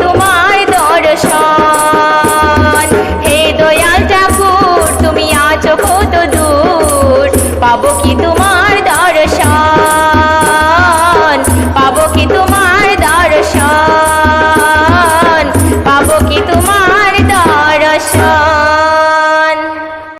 তোমায় দর্শন। হে দয়াল ঠাকুর তুমি আছো কত দূর? পাবো কি